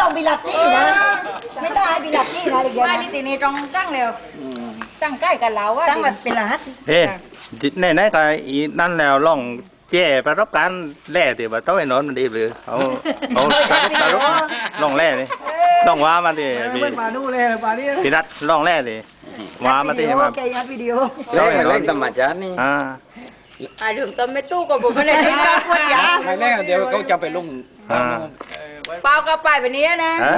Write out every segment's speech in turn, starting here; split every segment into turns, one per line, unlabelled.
ลองบิลัตตี้นะ ไม่ต้องให้บิลัตตี้นะเด็กเดียว
ว่า
นะ
นี่ทีนี้ต้องตั้งเร็วตั้งใกล้กันแล้วว่า
ตั้งแบบเป็นรหัส
เฮ้ในไหนๆก็อีนั่นแล้วล่องแจ้ประสบการณ์แร่ที่ว่าต้องไอ้นอนมันดีหรือเอาเอาสรุปสรุปล่องแร่นี่ล่องว่ามาดิพี่
ไม่มาดูเลยป่านี้
พี่นัดล่องแร่ดิว่ามาดิ
วิดีโอ
มา
แกยัดวิดีโอ
เล่นเล่นธรรมชาตินี่
อ่า
อ่าดื่มต้นไม่ตู้ก็บอกไม่ได้ที่ตาปวดยา
ไม่แรกเดี๋ยวเขาจะไปลง
อ่า
เปล่ากระไปแบบนี้นะ
อ่า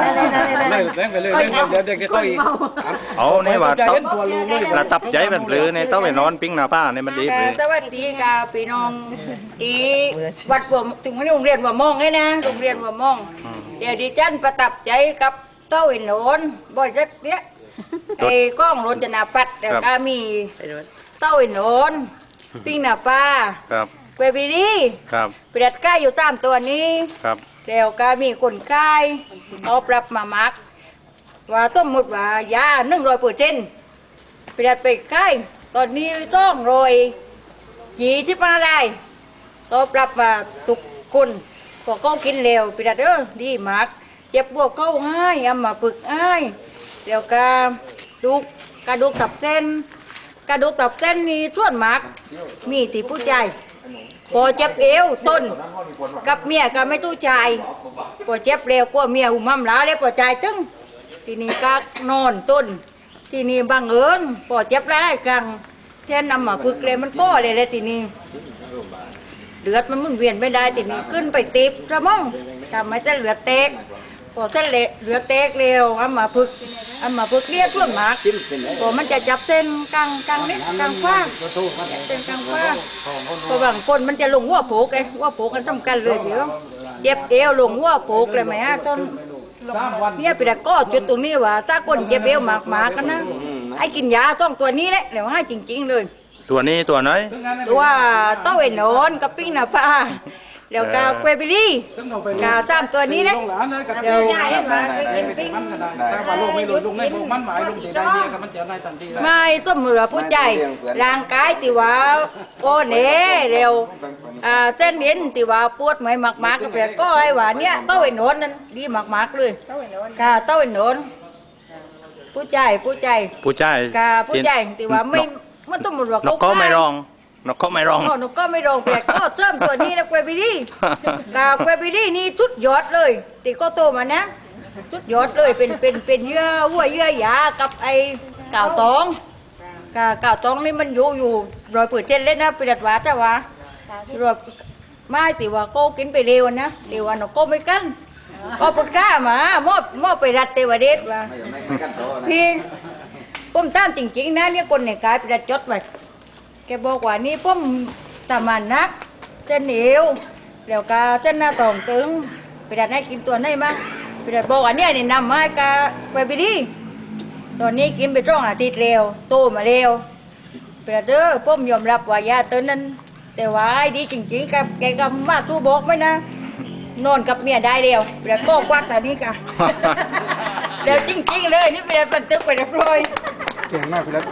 เล่นเล่นไปเลยเล่นเดี๋ยวเดี๋ยวก็อีก
เอานี่ว่า
ใจ
ต้อง
เล่นตัวลุงเลย
ระตับใจมันหรือในต้องไปนอนปิ้งหน้าป้าเนี่ยมันดีหรือ
สวัสดีค่ะพี่น้องที่วัดหัวถึงวันนี้โรงเรียนหัวมองไงนะโรงเรียนหัวมอง เดี๋ยวดิฉันประทับใจกับเต้าอินโหนบริษัทเนี้ยไอ้กล้องรถจนาปัดเดี๋ยวก็มีเต้าอินโหนปิ้งหน้าปลา
ครับ
เวบีดี
ครับ
เปรียดใกล้อยู่ตามตัวนี้
ครับ
เดี๋ยวก็มีคนไข้เอาปรับมามัก ว่าสมมติว่ายาหนึ่งร้อยเปอร์เซ็นต์เปรียดไปใกล้ตอนนี้ต้องรอยยี่สิบห้าได้ต่อปรับมาทุกคนพอเขากินเร็วเปรียดเออดีมากเจ็บปวดเขาให้ยามาปึกให้เดี๋ยวก็ดูกกระดูกตับเส้น กระดูกตับเส้นนี่ส่วนมากมีตีผู้ใจ พอเจ็บเอวต้น กับเมียก็ไม่ตู้ใจพอเจ็บเร็วกลัวเมียหุ่มมั่มล้าเลยพอใจตึงทีนี้ก็นอนต้น ทีนี้บังเอิญพอเจ็บร้ายกลางแทนนำมาพึกเลยมันก็เลยเลยทีนี้เลือดมันมุนเวียนไม่ได้ทีนี้ขึ้นไปติบสมองทำให้เส้นเลือดเตก พอเส้นเละเลือดเตกเร็วเอามาพึกเอามาพึกเรียกส่วนมากพอมันจะจับเส้นกลางกลางนี้กลางฟ้าเส้นกลางฟ้าเพราะบางคนมันจะลงหัวโผกไงหัวโผกกันสำคัญเลยเดี๋ยวเจ็บเอวลงหัวโผกเลยไหมฮะจนเนี่ยปีละก็จุดตรงนี้ว่าถ้าคนเจ็บเอวมากๆกันนะให้กินยาต้องตัวนี้แหละเดี๋ยวให้จริง ๆ เลย
ตัวนี้ตัวน้อย
ตัวเต้าเอ็นนอนกับปิ้งหน้าปลา เดี๋ยวกาเควบิลี่กาสามตัวนี้นะ
ลงหลานเลยกับเดี๋ยวมันก็ได้แต่ว่าลูกไม่รู้ลูกไม่บอกมันหมายลูกจะได้เมียกับมันจะได้ทันที
ไม่ต้มมือผู้ใจร่างกายที่ว่าโอ้เน่เร็วอ่าเส้นเอ็นที่ว่าปวดเมื่อยมากๆกับเปลี่ยนก็ไอ้ว่าเนี่ยเต้าเอ็นนอนนั่นดีมากๆเลยกาเต้าเอ็นนอนผู้ใจผู้ใจ
ผู้ชาย
กาผู้ใจที่ว่าไม่มันต้องมือว่าน
กก็ไม่ร้อง นกก็ไม่ร้อง
โอ้นกก็ไม่ร้องเปลี่ยนก็เติมตัวนี้นะเควบิลี่กาเควบิลี่นี่ชุดยอดเลยตีก็โตมานะชุดยอดเลยเป็นเป็นเป็นเยื่อหัวเยื่อยากับไอ้กาวตองกากาวตองนี่มันอยู่อยู่รอยเปิดเช่นเล่นนะปิดวัดแต่ว่ารอยไม่ติว่าโก็กินไปเร็วนะติว่านกก็ไม่กันก็ปรึกษามามอบมอบไปรัดเทวเดชว่าพี่ผมตามจริงๆนะเนี่ยคนในกายไปรัดจดไว้ แกบอกว่านี่ผมตามันนักเส้นเหนียวแล้วก็เส้นหน้าตองตึงไปดัดให้กินตัวไหนมาไปดัดบอกอันเนี้ยนี่นำมาให้กาไปไปดิตอนนี้กินไปจ้องอาทิตย์เร็วโตมาเร็วไปดัดเด้อผมยอมรับว่ายาตัวนั้น แต่ว่าไอ้ดีจริงๆกับแกก็มาทูบอกไหมนะนอนกับเมียได้เร็วไปดัดก็ควักตอนนี้กะเดี๋ยวจริงๆเลยนี่ไปดัดบันทึกไปเรียบร้อย
เก่งมากพี่เล็ก